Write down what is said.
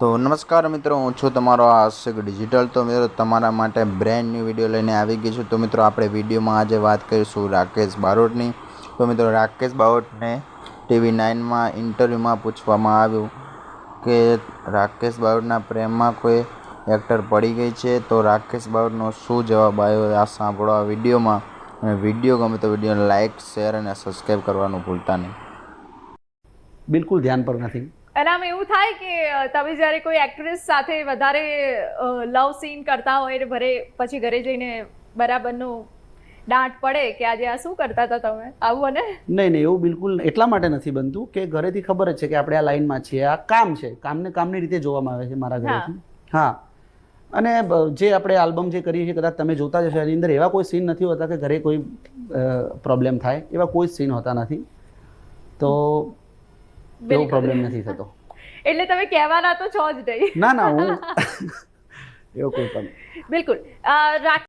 તો નમસ્કાર મિત્રો, હું છું તમારો આશિક ડિજિટલ તો મિત્રો, તમારા માટે બ્રેન્ડ ન્યૂ વીડિયો લઈને આવી ગઈ છું. તો મિત્રો, આપણે વિડીયોમાં આજે વાત કરીશું રાકેશ બારોટની. તો મિત્રો, રાકેશ બારોટને ટીવી નાઇનમાં ઇન્ટરવ્યૂમાં પૂછવામાં આવ્યું કે રાકેશ બારોટના પ્રેમમાં કોઈ એક્ટર પડી ગઈ છે? તો રાકેશ બારોટનો શું જવાબ આવ્યો આ સાંભળો આ વિડીયોમાં અને વીડિયો ગમે તો વિડીયોને લાઇક શેર અને સબસ્ક્રાઈબ કરવાનું ભૂલતા નહીં. બિલકુલ ધ્યાન પર નથી. અને આમ એવું થાય કે તમે જ્યારે કોઈ એક્ટ્રેસ સાથે વધારે લવ સીન કરતા હોય ને ભરે પછી ઘરે જઈને બરાબરનું દાંટ પડે કે આજે આ શું કરતા હતા તમે? આવું અને? નહીં નહીં એવું બિલકુલ એટલા માટે નથી બનતું કે ઘરેથી ખબર જ છે કે આપણે આ લાઈનમાં છીએ. આ કામ છે. કામને કામની રીતે જોવામાં આવે છે મારા ઘરેથી. હા. અને જે આપણે આલ્બમ જે કરીએ છીએ કદાચ તમે જોતા જશો એની અંદર એવા કોઈ સીન નથી હોતા કે ઘરે કોઈ પ્રોબ્લેમ થાય. એવા કોઈ સીન હોતા નથી. તો એવો પ્રોબ્લેમ નથી થતો. એટલે તમે કહેવાના તો છો જ નહીં. ના ના હું એવો કોઈ પણ બિલકુલ. રાકેશ